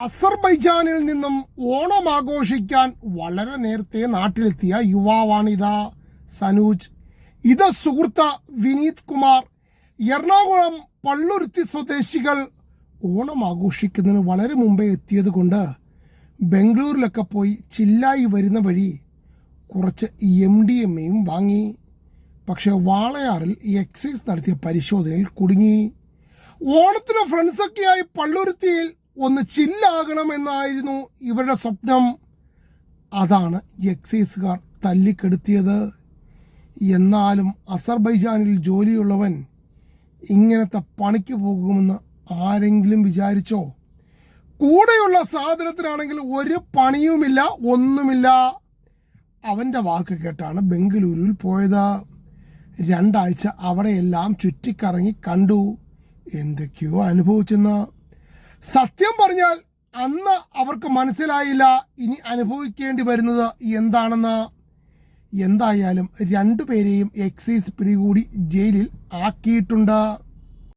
അസർബൈജാനിൽ നിന്നും ഓണം ആഘോഷിക്കാൻ വളരെ നേരത്തെ നാട്ടിലെത്തിയ യുവാവാണിത സനൂജ്. ഇത് സുഹൃത്ത വിനീത് കുമാർ. എറണാകുളം പള്ളുരുത്തി സ്വദേശികൾ ഓണം ആഘോഷിക്കുന്നതിന് വളരെ മുമ്പേ എത്തിയത് കൊണ്ട് ബംഗളൂരിലൊക്കെ പോയി ചില്ലായി വരുന്ന വഴി കുറച്ച് എം ഡി എം എയും വാങ്ങി. പക്ഷെ വാളയാറിൽ എക്സൈസ് നടത്തിയ പരിശോധനയിൽ കുടുങ്ങി. ഓണത്തിന് ഫ്രണ്ട്സൊക്കെയായി പള്ളുരുത്തിയിൽ ഒന്ന് ചില്ലാകണമെന്നായിരുന്നു ഇവരുടെ സ്വപ്നം. അതാണ് എക്സൈസുകാർ തല്ലിക്കെടുത്തിയത്. എന്നാലും അസർബൈജാനിൽ ജോലിയുള്ളവൻ ഇങ്ങനത്തെ പണിക്ക് പോകുമെന്ന് ആരെങ്കിലും വിചാരിച്ചോ? കൂടെയുള്ള സാധനത്തിനാണെങ്കിൽ ഒരു പണിയുമില്ല ഒന്നുമില്ല. അവന്റെ വാക്ക് കേട്ടാണ് ബംഗളൂരുവിൽ പോയത്. രണ്ടാഴ്ച അവിടെയെല്ലാം ചുറ്റിക്കറങ്ങി കണ്ടു. എന്തൊക്കെയോ അനുഭവിച്ചെന്ന്. സത്യം പറഞ്ഞാൽ അന്ന് അവർക്ക് മനസ്സിലായില്ല ഇനി അനുഭവിക്കേണ്ടി വരുന്നത് എന്താണെന്ന്. എന്തായാലും രണ്ടുപേരെയും എക്സൈസ് പിടികൂടി ജയിലിൽ ആക്കിയിട്ടുണ്ട്.